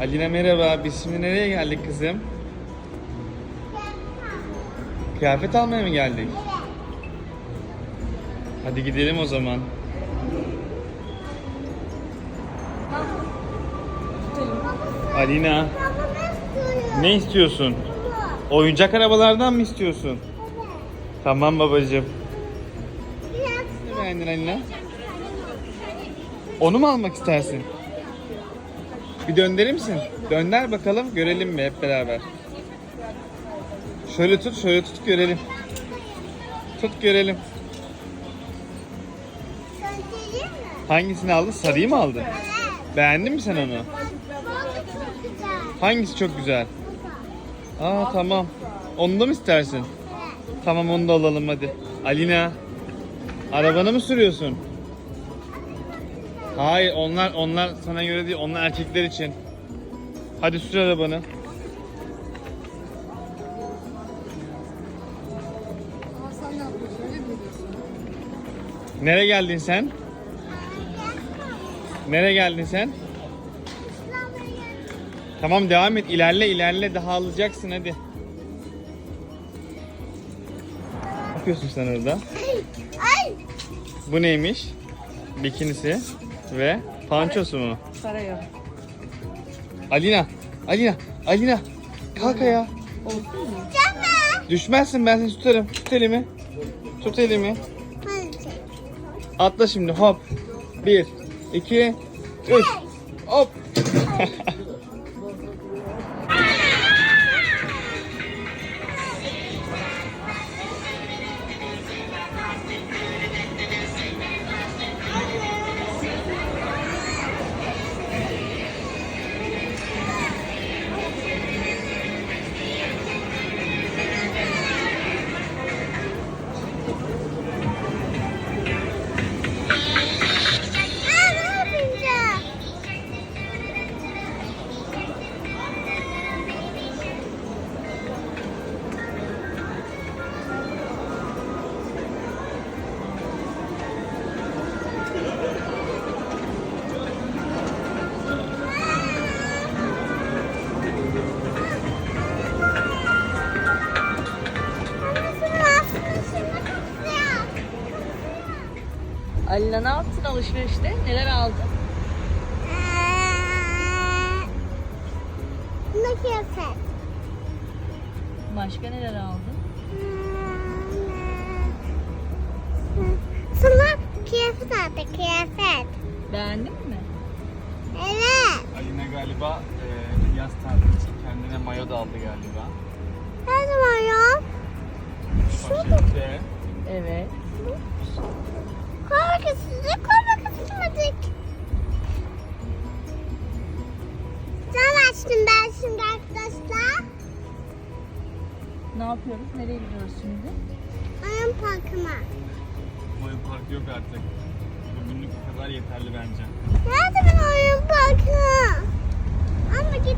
Alina merhaba. Biz şimdi nereye geldik kızım? Kıyafet almaya mı geldik? Hadi gidelim o zaman. Alina ne istiyorsun? Oyuncak arabalardan mı istiyorsun? Tamam babacığım. Ne beğendin Alina? Onu mu almak istersin? Bir döndürür misin? Dönder bakalım görelim mi hep beraber. Şöyle tut, şöyle tut görelim. Tut görelim. Hangisini aldın? Sarıyı mı aldın? Beğendin mi sen onu? Hangisi çok güzel? Aa tamam. Onu da mı istersin? Tamam onu da alalım hadi. Alina. Arabanı mı sürüyorsun? Hayır onlar onlar sana göre değil onlar erkekler için. Hadi sür arabanı. Nereye geldin sen? Nereye geldin sen? Tamam devam et. İlerle ilerle daha alacaksın hadi. Ne yapıyorsun sen orada? Ay! Bu neymiş? Bikinisi ve pançosu mu? Saraya. Alina, Alina, Alina. Kalk ayağa. Canım. Düşmezsin ben seni tutarım. Tut elimi. Tut elimi. Atla şimdi hop. Bir, iki, üç. Hop. Alina ne yaptın alışverişte? Neler aldın? Ne kıyafet? Başka neler aldın? Sana kıyafet aldı kıyafet. Beğendin mi? Evet. Alina galiba e, yaz tatili için kendine mayo da aldı galiba. Her zaman Açtım ben şimdi arkadaşlar. Ne yapıyoruz? Nereye gidiyoruz şimdi? Oyun parkıma. Oyun parkı yok artık. Bugünlük bu kadar yeterli bence. Nerede ben oyun parkı? Ama git